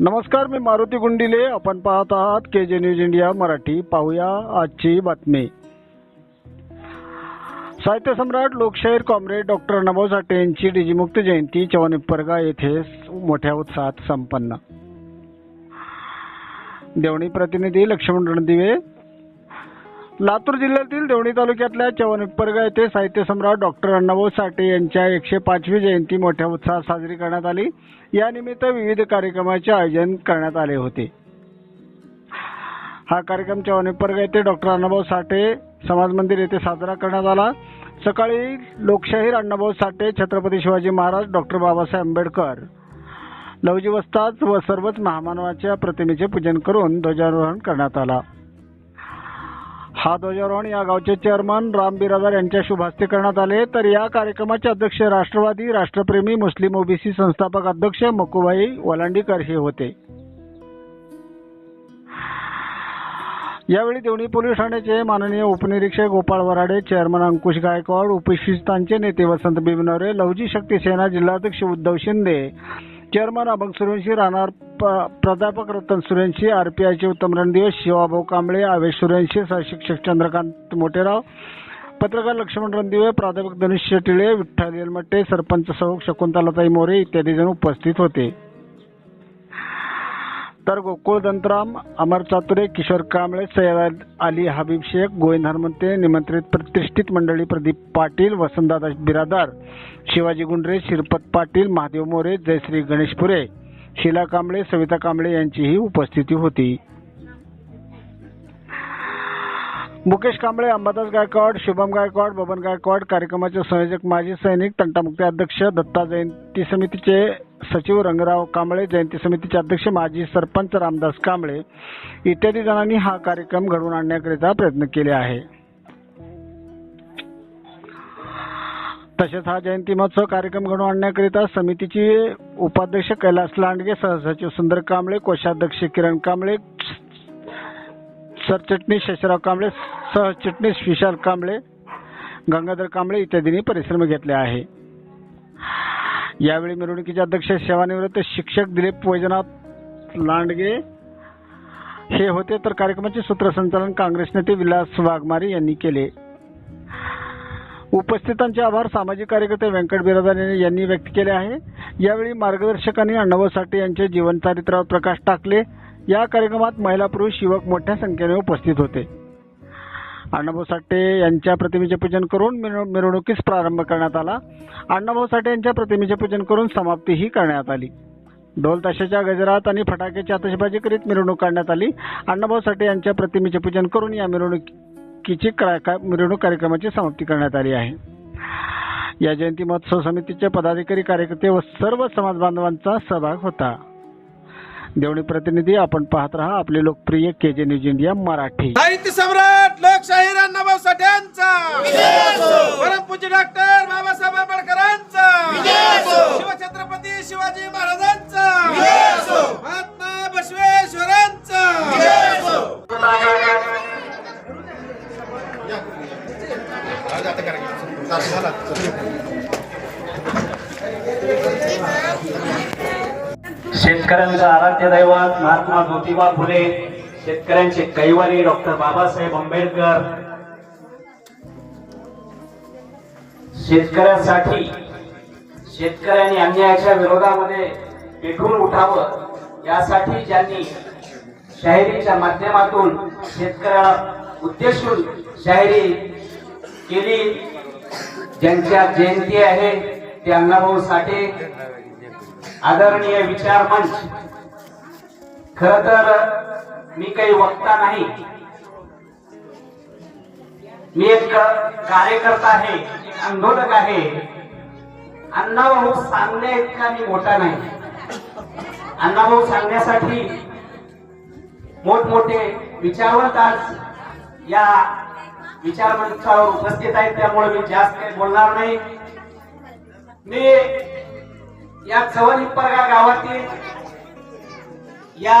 नमस्कार मी मारुती गुंडिले. आपण पाहत आहात के जे न्यूज इंडिया मराठी. पाहूया आजची बातमी. साहित्य सम्राट लोकशाहीर कॉम्रेड डॉक्टर अण्णाभाऊ साठे यांची डिजिमुक्त जयंती चव्हाणपरगा येथे मोठ्या उत्साहात संपन्न. देवणी प्रतिनिधी लक्ष्मण रणदिवे लातूर जिल्ह्यातील देवणी तालुक्यातल्या चवनपरगा येथे साहित्य सम्राट डॉक्टर अण्णाभाऊ साठे यांच्या एकशे पाचवी जयंती मोठ्या उत्साहात साजरी करण्यात आली. यानिमित्त विविध कार्यक्रमाचे आयोजन करण्यात आले होते. हा कार्यक्रम चवनपरगा येथे डॉक्टर अण्णाभाऊ साठे समाज मंदिर येथे साजरा करण्यात आला. सकाळी लोकशाहीर अण्णाभाऊ साठे छत्रपती शिवाजी महाराज डॉक्टर बाबासाहेब आंबेडकर. लवजी वस्ताद व सर्वच महामानवाच्या प्रतिमेचे पूजन करून ध्वजारोहण करण्यात आला. हा ध्वजारोहण या गावचे चेअरमन राम बिरादार यांच्या शुभास्ते करण्यात आले. तर या कार्यक्रमाचे अध्यक्ष राष्ट्रवादी राष्ट्रप्रेमी मुस्लिम ओबीसी संस्थापक अध्यक्ष मकुबाई वलांडीकर हे होते. यावेळी देवणी पोलीस ठाण्याचे माननीय उपनिरीक्षक गोपाळ वराडे चेअरमन अंकुश गायकवाड उपस्थितांचे नेते वसंत बिबनवरे लवजी शक्ती सेना जिल्हाध्यक्ष उद्धव शिंदे चेअरमन अभंग सूर्यवंशी राहणार प- प्राध्यापक रतन सूर्यवंशी आरपीआयचे उत्तम रणदिवस शिवाभाऊ कांबळे आवेश सूर्यवंशी सहशिक्षक चंद्रकांत मोटेराव पत्रकार लक्ष्मण रणदिवे प्राध्यापक धनुष्य टिळे विठ्ठल येलमट्टे सरपंच सौ शकुंतलाताई मोरे इत्यादी जण उपस्थित होते. तर गोकुळ दंतराम अमर चातुरे किशोर कांबळे सैयद अली हबीब शेख गोविंद हरमंते निमंत्रित प्रतिष्ठित मंडळी प्रदीप पाटील वसंतदादा बिरादार शिवाजी गुंडरे शिरपत पाटील महादेव मोरे जयश्री गणेशपुरे शीला कांबळे सविता कांबळे यांचीही उपस्थिती होती. मुकेश कांबळे अंबादास गायकवाड शुभम गायकवाड बबन गायकवाड कार्यक्रमाचे संयोजक माजी सैनिक तंटामुक्ती अध्यक्ष दत्ता जयंती समितीचे सचिव रंगराव कांबळे जयंती समितीचे अध्यक्ष माजी सरपंच रामदास कांबळे इत्यादी जणांनी हा कार्यक्रम घडवून आणण्याकरिता प्रयत्न केले आहे. तसेच हा जयंती महोत्सव कार्यक्रम घडवून आणण्याकरिता समितीची उपाध्यक्ष कैलास लांडगे सहसचिव सुंदर कांबळे कोषाध्यक्ष किरण कांबळे सरचिटणीस शशराव कांबळे सहचिटणीस विशाल कांबळे गंगाधर कांबळे इत्यादींनी परिश्रम घेतले आहे. यावेळी मिरवणुकीचे अध्यक्ष सेवानिवृत्त शिक्षक दिलीप वैजनाथ लांडगे हे होते. तर कार्यक्रमाचे सूत्रसंचालन काँग्रेस नेते विलास वाघमारे यांनी केले. उपस्थितांचे आभार सामाजिक कार्यकर्ते व्यंकट बिरादार यांनी- यांनी व्यक्त केले आहे. यावेळी मार्गदर्शकांनी अण्णाभाऊ साठे यांचे जीवन चारित्र्यावर प्रकाश टाकले. या कार्यक्रमात महिला पुरुष युवक मोठ्या संख्येने उपस्थित होते. अण्णाभाऊ साठे यांच्या प्रतिमेचे पूजन करून मिरवणुकीस प्रारंभ करण्यात आला. अण्णाभाऊ साठे यांच्या प्रतिमेचे पूजन करून समाप्तीही करण्यात आली. ढोल ताशाच्या गजरात आणि फटाक्याची आतषबाजी करीत मिरवणूक काढण्यात आली. अण्णाभाऊ साठे यांच्या प्रतिमेचे पूजन करून या मिरवणुकीची मिरवणूक कार्यक्रमाची समाप्ती करण्यात आली आहे. या जयंती महोत्सव समितीचे पदाधिकारी कार्यकर्ते व सर्व समाज बांधवांचा सहभाग होता. देवणी प्रतिनिधी आपण पाहत रहा आपले लोकप्रिय के जे न्यूज इंडिया मराठी. साहित्य सम्राट लोकशाहीर अण्णाभाऊ साठ्यांचा परमपूज्य डॉक्टर बाबासाहेब आंबेडकरांचा. शिवछत्रपती शिवाजी महाराजांचा. महात्मा बसवेश्वरांचा. शेतकऱ्यांचा आराध्य दैवत महात्मा ज्योतिबा फुले शेतकऱ्यांचे कैवारी डॉक्टर बाबासाहेब आंबेडकर. शेतकऱ्यांसाठी शेतकऱ्यांनी अन्यायाच्या विरोधामध्ये पेटून उठावं यासाठी ज्यांनी शाहिरीच्या माध्यमातून शेतकऱ्याला उद्देशून शाहिरी केली ज्यांच्या जयंती आहे ते अण्णाभाऊ साठे. आदरणीय विचार मंच खर तर मी काही वक्ता नाही. मी एक कार्यकर्ता आहे एक आंदोलक आहे. अण्णाभाऊ सांगण्या इतका मी मोठा नाही. अण्णाभाऊ सांगण्यासाठी मोठमोठे विचारवंत आज या विचार मंचावर उपस्थित आहेत त्यामुळे मी जास्त काही बोलणार नाही. मी या चवनिपरगा गावातील या